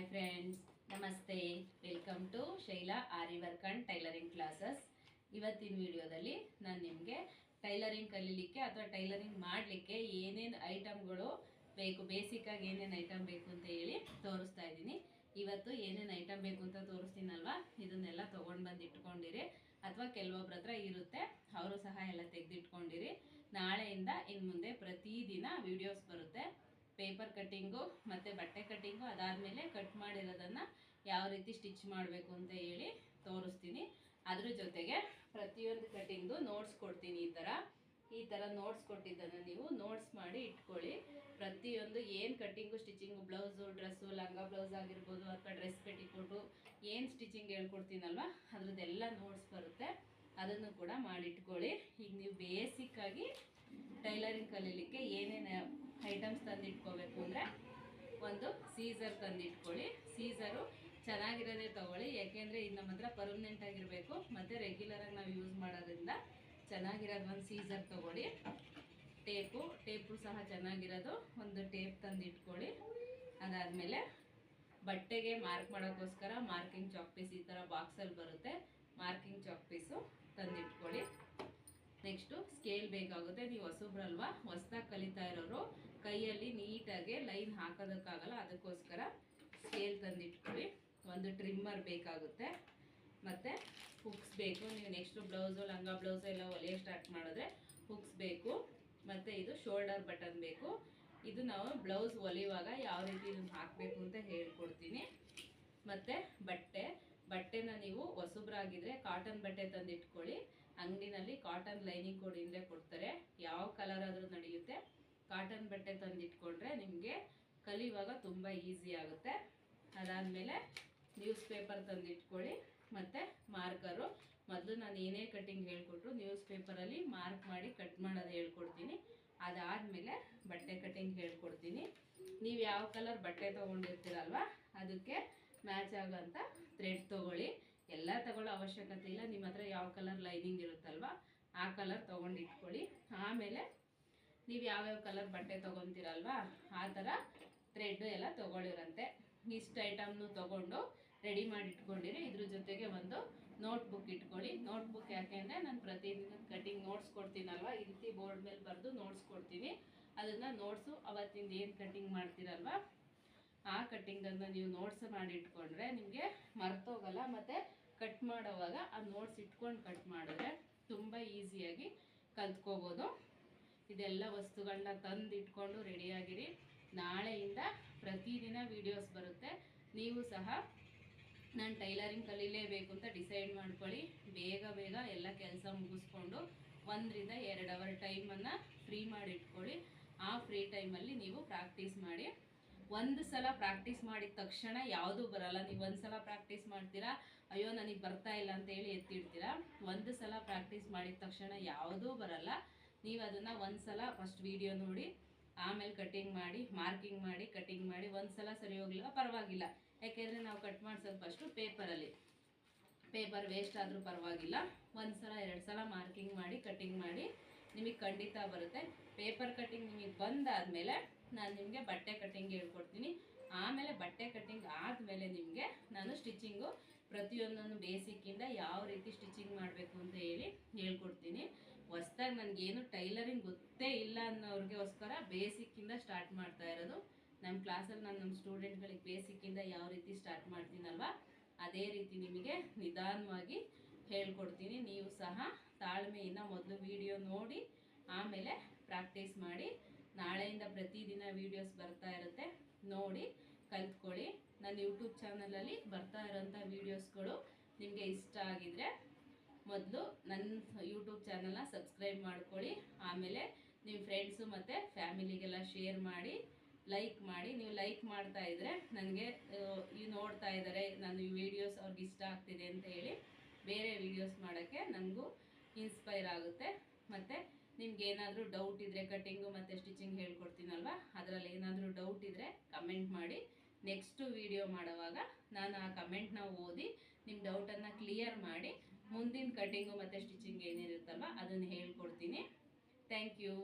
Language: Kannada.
ಹಾಯ್ ಫ್ರೆಂಡ್ಸ್ ನಮಸ್ತೆ. Welcome to Shaila aari work and tailoring classes ಇವತ್ತಿನ ವಿಡಿಯೋದಲ್ಲಿ ನಾನು ನಿಮಗೆ ಟೈಲರಿಂಗ್ ಕಲೀಲಿಕ್ಕೆ ಅಥವಾ ಟೈಲರಿಂಗ್ ಮಾಡಲಿಕ್ಕೆ ಏನೇನು ಐಟಮ್ಗಳು ಬೇಕು ಬೇಸಿಕ್ಕಾಗಿ ಏನೇನು ಐಟಮ್ ಬೇಕು ಅಂತ ಹೇಳಿ ತೋರಿಸ್ತಾ ಇದ್ದೀನಿ. ಇವತ್ತು ಏನೇನು ಐಟಮ್ ಬೇಕು ಅಂತ ತೋರಿಸ್ತೀನಲ್ವಾ? ಇದನ್ನೆಲ್ಲ ತೊಗೊಂಡು ಬಂದು ಇಟ್ಕೊಂಡಿರಿ. ಅಥವಾ ಕೆಲವೊಬ್ರ ಹತ್ರ ಇರುತ್ತೆ, ಅವರು ಸಹ ಎಲ್ಲ ತೆಗೆದಿಟ್ಕೊಂಡಿರಿ. ನಾಳೆಯಿಂದ ಇನ್ನು ಮುಂದೆ ಪ್ರತಿದಿನ ವಿಡಿಯೋಸ್ ಬರುತ್ತೆ. ಪೇಪರ್ ಕಟ್ಟಿಂಗು ಮತ್ತು ಬಟ್ಟೆ ಕಟ್ಟಿಂಗು ಅದಾದಮೇಲೆ ಕಟ್ ಮಾಡಿರೋದನ್ನು ಯಾವ ರೀತಿ ಸ್ಟಿಚ್ ಮಾಡಬೇಕು ಅಂತ ಹೇಳಿ ತೋರಿಸ್ತೀನಿ. ಅದ್ರ ಜೊತೆಗೆ ಪ್ರತಿಯೊಂದು ಕಟ್ಟಿಂಗ್ದು ನೋಟ್ಸ್ ಕೊಡ್ತೀನಿ ಈ ಥರ. ಈ ಥರ ನೋಟ್ಸ್ ಕೊಟ್ಟಿದ್ದನ್ನು ನೀವು ನೋಟ್ಸ್ ಮಾಡಿ ಇಟ್ಕೊಳ್ಳಿ. ಪ್ರತಿಯೊಂದು ಏನು ಕಟ್ಟಿಂಗು ಸ್ಟಿಚಿಂಗು ಬ್ಲೌಸು ಡ್ರೆಸ್ಸು ಲಂಗ ಬ್ಲೌಸ್ ಆಗಿರ್ಬೋದು ಅಥವಾ ಡ್ರೆಸ್ ಪೆಟ್ಟಿಕೋಟು ಏನು ಸ್ಟಿಚಿಂಗ್ ಹೇಳ್ಕೊಡ್ತೀನಲ್ವ, ಅದ್ರದ್ದೆಲ್ಲ ನೋಟ್ಸ್ ಬರುತ್ತೆ. ಅದನ್ನು ಕೂಡ ಮಾಡಿಟ್ಕೊಳ್ಳಿ. ಈಗ ನೀವು ಬೇಸಿಕ್ಕಾಗಿ ಟೈಲರಿಂಗ್ ಕಲೀಲಿಕ್ಕೆ ಐಟಮ್ಸ್ ತಂದಿಟ್ಕೋಬೇಕು ಅಂದರೆ ಒಂದು ಸೀಸರ್ ತಂದಿಟ್ಕೊಳ್ಳಿ. ಸೀಸರು ಚೆನ್ನಾಗಿರೋದೇ ತೊಗೊಳ್ಳಿ. ಯಾಕೆಂದರೆ ಇದು ನಮ್ಮ ಹತ್ರ ಪರ್ಮನೆಂಟ್ ಆಗಿರಬೇಕು. ಮತ್ತು ರೆಗ್ಯುಲರಾಗಿ ನಾವು ಯೂಸ್ ಮಾಡೋದ್ರಿಂದ ಚೆನ್ನಾಗಿರೋದು ಒಂದು ಸೀಸರ್ ತೊಗೊಳ್ಳಿ. ಟೇಪು ಟೇಪು ಸಹ ಚೆನ್ನಾಗಿರೋದು. ಒಂದು ಟೇಪ್ ತಂದಿಟ್ಕೊಳ್ಳಿ. ಅದಾದಮೇಲೆ ಬಟ್ಟೆಗೆ ಮಾರ್ಕ್ ಮಾಡೋಕ್ಕೋಸ್ಕರ ಮಾರ್ಕಿಂಗ್ ಚಾಕ್ ಪೀಸ್ ಈ ಥರ ಬಾಕ್ಸಲ್ಲಿ ಬರುತ್ತೆ. ಮಾರ್ಕಿಂಗ್ ಚಾಕ್ ಪೀಸು ತಂದಿಟ್ಕೊಳ್ಳಿ. ನೆಕ್ಸ್ಟು ಸ್ಕೇಲ್ ಬೇಕಾಗುತ್ತೆ. ನೀವು ಹೊಸಬ್ರಲ್ವಾ? ಹೊಸ್ದಾಗಿ ಕಲಿತಾ ಇರೋರು, ಕೈಯಲ್ಲಿ ನೀಟಾಗಿ ಲೈನ್ ಹಾಕೋದಕ್ಕಾಗಲ್ಲ, ಅದಕ್ಕೋಸ್ಕರ ಸ್ಕೇಲ್ ತಂದಿಟ್ಕೊಳ್ಳಿ. ಒಂದು ಟ್ರಿಮ್ಮರ್ ಬೇಕಾಗುತ್ತೆ. ಮತ್ತು ಹುಕ್ಸ್ ಬೇಕು. ನೀವು ನೆಕ್ಸ್ಟು ಬ್ಲೌಸು ಲಂಗ ಬ್ಲೌಸು ಎಲ್ಲ ಹೊಲಿಯೋ ಸ್ಟಾರ್ಟ್ ಮಾಡಿದ್ರೆ ಹುಕ್ಸ್ ಬೇಕು. ಮತ್ತು ಇದು ಶೋಲ್ಡರ್ ಬಟನ್ ಬೇಕು. ಇದು ನಾವು ಬ್ಲೌಸ್ ಹೊಲಿಯುವಾಗ ಯಾವ ರೀತಿ ಇದನ್ನು ಹಾಕಬೇಕು ಅಂತ ಹೇಳ್ಕೊಡ್ತೀನಿ. ಮತ್ತು ಬಟ್ಟೆ. ಬಟ್ಟೆನ ನೀವು ಹೊಸಬ್ರಾಗಿದ್ರೆ ಕಾಟನ್ ಬಟ್ಟೆ ತಂದಿಟ್ಕೊಳ್ಳಿ. ಅಂಗಡಿನಲ್ಲಿ ಕಾಟನ್ ಲೈನಿಂಗ್ ಕೊಡಿಂದಲೇ ಕೊಡ್ತಾರೆ. ಯಾವ ಕಲರ್ ಆದರೂ ನಡೆಯುತ್ತೆ. ಕಾಟನ್ ಬಟ್ಟೆ ತಂದಿಟ್ಕೊಂಡ್ರೆ ನಿಮಗೆ ಕಲಿಯುವಾಗ ತುಂಬ ಈಸಿ ಆಗುತ್ತೆ. ಅದಾದಮೇಲೆ ನ್ಯೂಸ್ ಪೇಪರ್ ತಂದಿಟ್ಕೊಳ್ಳಿ. ಮತ್ತು ಮಾರ್ಕರು ಮೊದಲು ನಾನು ಏನೇ ಕಟ್ಟಿಂಗ್ ಹೇಳ್ಕೊಟ್ರು ನ್ಯೂಸ್ ಪೇಪರಲ್ಲಿ ಮಾರ್ಕ್ ಮಾಡಿ ಕಟ್ ಮಾಡೋದು ಹೇಳ್ಕೊಡ್ತೀನಿ. ಅದಾದಮೇಲೆ ಬಟ್ಟೆ ಕಟ್ಟಿಂಗ್ ಹೇಳ್ಕೊಡ್ತೀನಿ. ನೀವು ಯಾವ ಕಲರ್ ಬಟ್ಟೆ ತೊಗೊಂಡಿರ್ತೀರಲ್ವ, ಅದಕ್ಕೆ ಮ್ಯಾಚ್ ಆಗೋಂಥ ಥ್ರೆಡ್ ತೊಗೊಳ್ಳಿ. ಎಲ್ಲ ತಗೊಳ್ಳೋ ಅವಶ್ಯಕತೆ ಇಲ್ಲ, ನಿಮ್ಮ ಹತ್ರ ಯಾವ ಕಲರ್ ಲೈನಿಂಗ್ ಇರುತ್ತಲ್ವ, ಆ ಕಲರ್ ತೊಗೊಂಡು ಇಟ್ಕೊಳ್ಳಿ ಆಮೇಲೆ ನೀವು ಯಾವ್ಯಾವ ಕಲರ್ ಬಟ್ಟೆ ತೊಗೊತೀರಲ್ವ, ಆ ಥರ ಥ್ರೆಡ್ ಎಲ್ಲ ತೊಗೊಳಿರಂತೆ ಇಷ್ಟು ಐಟಮ್ನು ತೊಗೊಂಡು ರೆಡಿ ಮಾಡಿ ಇಟ್ಕೊಂಡಿರಿ ಇದ್ರ ಜೊತೆಗೆ ಒಂದು ನೋಟ್ ಬುಕ್ ಇಟ್ಕೊಳ್ಳಿ. ನೋಟ್ ಬುಕ್ ಯಾಕೆ ಅಂದರೆ ನಾನು ಪ್ರತಿದಿನ ಕಟಿಂಗ್ ನೋಟ್ಸ್ ಕೊಡ್ತೀನಲ್ವ, ಈ ರೀತಿ ಬೋರ್ಡ್ ಮೇಲೆ ಬರೆದು ನೋಟ್ಸ್ ಕೊಡ್ತೀನಿ. ಅದನ್ನು ನೋಟ್ಸು ಅವತ್ತಿಂದ ಏನು ಕಟಿಂಗ್ ಮಾಡ್ತೀರಲ್ವ, ಆ ಕಟ್ಟಿಂಗನ್ನು ನೀವು ನೋಟ್ಸ್ ಮಾಡಿ ಇಟ್ಕೊಂಡ್ರೆ ನಿಮಗೆ ಮರ್ತೋಗಲ್ಲ. ಮತ್ತು ಕಟ್ ಮಾಡೋವಾಗ ಆ ನೋಟ್ಸ್ ಇಟ್ಕೊಂಡು ಕಟ್ ಮಾಡಿದ್ರೆ ತುಂಬ ಈಸಿಯಾಗಿ ಕಲ್ತ್ಕೋಬೋದು. ಇದೆಲ್ಲ ವಸ್ತುಗಳನ್ನ ತಂದು ಇಟ್ಕೊಂಡು ರೆಡಿಯಾಗಿರಿ ನಾಳೆಯಿಂದ ಪ್ರತಿದಿನ ವೀಡಿಯೋಸ್ ಬರುತ್ತೆ. ನೀವು ಸಹ ನಾನು ಟೈಲರಿಂಗ್ ಕಲೀಲೇಬೇಕು ಅಂತ ಡಿಸೈಡ್ ಮಾಡ್ಕೊಳ್ಳಿ. ಬೇಗ ಬೇಗ ಎಲ್ಲ ಕೆಲಸ ಮುಗಿಸ್ಕೊಂಡು ಒಂದರಿಂದ ಎರಡು ಅವರ್ ಟೈಮನ್ನು ಫ್ರೀ ಮಾಡಿಟ್ಕೊಳ್ಳಿ. ಆ ಫ್ರೀ ಟೈಮಲ್ಲಿ ನೀವು ಪ್ರಾಕ್ಟೀಸ್ ಮಾಡಿ ಒಂದು ಸಲ ಪ್ರಾಕ್ಟೀಸ್ ಮಾಡಿದ ತಕ್ಷಣ ಯಾವುದೂ ಬರಲ್ಲ. ನೀವು ಒಂದು ಸಲ ಪ್ರಾಕ್ಟೀಸ್ ಮಾಡ್ತೀರಾ? ಅಯ್ಯೋ, ನನಗೆ ಬರ್ತಾ ಇಲ್ಲ ಅಂತ ಹೇಳಿ ಎತ್ತಿಡ್ತೀರಾ? ಒಂದು ಸಲ ಪ್ರಾಕ್ಟೀಸ್ ಮಾಡಿದ ತಕ್ಷಣ ಯಾವುದೂ ಬರಲ್ಲ. ನೀವು ಅದನ್ನು ಒಂದು ಸಲ ಫಸ್ಟ್ ವಿಡಿಯೋ ನೋಡಿ, ಆಮೇಲೆ ಕಟ್ಟಿಂಗ್ ಮಾಡಿ ಮಾರ್ಕಿಂಗ್ ಮಾಡಿ ಕಟ್ಟಿಂಗ್ ಮಾಡಿ ಒಂದು ಸಲ ಸರಿ ಹೋಗ್ಲಿಲ್ಲ, ಪರವಾಗಿಲ್ಲ. ಯಾಕೆಂದರೆ ನಾವು ಕಟ್ ಮಾಡಿಸೋದು ಫಸ್ಟು ಪೇಪರಲ್ಲಿ ಪೇಪರ್ ವೇಸ್ಟ್ ಆದರೂ ಪರವಾಗಿಲ್ಲ. ಒಂದು ಸಲ, ಎರಡು ಸಲ ಮಾರ್ಕಿಂಗ್ ಮಾಡಿ ಕಟ್ಟಿಂಗ್ ಮಾಡಿ ನಿಮಗೆ ಖಂಡಿತ ಬರುತ್ತೆ. ಪೇಪರ್ ಕಟ್ಟಿಂಗ್ ನಿಮಗೆ ಬಂದಾದಮೇಲೆ ನಾನು ನಿಮಗೆ ಬಟ್ಟೆ ಕಟ್ಟಿಂಗ್ ಹೇಳ್ಕೊಡ್ತೀನಿ. ಆಮೇಲೆ ಬಟ್ಟೆ ಕಟ್ಟಿಂಗ್ ಆದಮೇಲೆ ನಿಮಗೆ ನಾನು ಸ್ಟಿಚಿಂಗು ಪ್ರತಿಯೊಂದನ್ನು ಬೇಸಿಕ್ಕಿಂದ ಯಾವ ರೀತಿ ಸ್ಟಿಚಿಂಗ್ ಮಾಡಬೇಕು ಅಂತ ಹೇಳಿ ಹೇಳ್ಕೊಡ್ತೀನಿ. ಹೊಸ್ದಾಗಿ ನನಗೇನು ಟೈಲರಿಂಗ್ ಗೊತ್ತೇ ಇಲ್ಲ ಅನ್ನೋರಿಗೋಸ್ಕರ ಬೇಸಿಕ್ಕಿಂದ ಸ್ಟಾರ್ಟ್ ಮಾಡ್ತಾ ಇರೋದು. ನಮ್ಮ ಕ್ಲಾಸಲ್ಲಿ ನಾನು ನಮ್ಮ ಸ್ಟೂಡೆಂಟ್ಗಳಿಗೆ ಬೇಸಿಕ್ಕಿಂದ ಯಾವ ರೀತಿ ಸ್ಟಾರ್ಟ್ ಮಾಡ್ತೀನಲ್ವ, ಅದೇ ರೀತಿ ನಿಮಗೆ ನಿಧಾನವಾಗಿ ಹೇಳ್ಕೊಡ್ತೀನಿ. ನೀವು ಸಹ ತಾಳ್ಮೆಯಿಂದ ಮೊದಲು ವಿಡಿಯೋ ನೋಡಿ, ಆಮೇಲೆ ಪ್ರಾಕ್ಟೀಸ್ ಮಾಡಿ ನಾಳೆಯಿಂದ ಪ್ರತಿದಿನ ವೀಡಿಯೋಸ್ ಬರ್ತಾ ಇರುತ್ತೆ. ನೋಡಿ, ಕಲ್ತ್ಕೊಳ್ಳಿ. ನನ್ನ ಯೂಟ್ಯೂಬ್ ಚಾನಲಲ್ಲಿ ಬರ್ತಾ ಇರೋಂಥ ವೀಡಿಯೋಸ್ಗಳು ನಿಮಗೆ ಇಷ್ಟ ಆಗಿದ್ರೆ ಮೊದಲು ನನ್ನ ಯೂಟ್ಯೂಬ್ ಚಾನಲ್ನ ಸಬ್ಸ್ಕ್ರೈಬ್ ಮಾಡ್ಕೊಳ್ಳಿ. ಆಮೇಲೆ ನಿಮ್ಮ ಫ್ರೆಂಡ್ಸು ಮತ್ತು ಫ್ಯಾಮಿಲಿಗೆಲ್ಲ ಶೇರ್ ಮಾಡಿ ಲೈಕ್ ಮಾಡಿ. ನೀವು ಲೈಕ್ ಮಾಡ್ತಾ ಇದ್ದರೆ ನನಗೆ ಈ ನೋಡ್ತಾ ಇದ್ದಾರೆ ನಾನು ಈ ವಿಡಿಯೋಸ್ ಅವ್ರಿಗೆ ಇಷ್ಟ ಆಗ್ತಿದೆ ಅಂತ ಹೇಳಿ ಬೇರೆ ವಿಡಿಯೋಸ್ ಮಾಡೋಕ್ಕೆ ನನಗೂ ಇನ್ಸ್ಪೈರ್ ಆಗುತ್ತೆ. ಮತ್ತು ನಿಮ್ಗೆ ಏನಾದರೂ ಡೌಟ್ ಇದ್ದರೆ ಕಟ್ಟಿಂಗು ಮತ್ತು ಸ್ಟಿಚಿಂಗ್ ಹೇಳ್ಕೊಡ್ತೀನಲ್ವ? ಅದರಲ್ಲಿ ಏನಾದರೂ ಡೌಟ್ ಇದ್ದರೆ ಕಮೆಂಟ್ ಮಾಡಿ. ನೆಕ್ಸ್ಟು ವಿಡಿಯೋ ಮಾಡುವಾಗ ನಾನು ಆ ಕಮೆಂಟ್ನ ಓದಿ ನಿಮ್ಮ ಡೌಟನ್ನು ಕ್ಲಿಯರ್ ಮಾಡಿ ಮುಂದಿನ ಕಟ್ಟಿಂಗು ಮತ್ತು ಸ್ಟಿಚಿಂಗ್ ಏನಿರುತ್ತಲ್ವ, ಅದನ್ನು ಹೇಳ್ಕೊಡ್ತೀನಿ. Thank you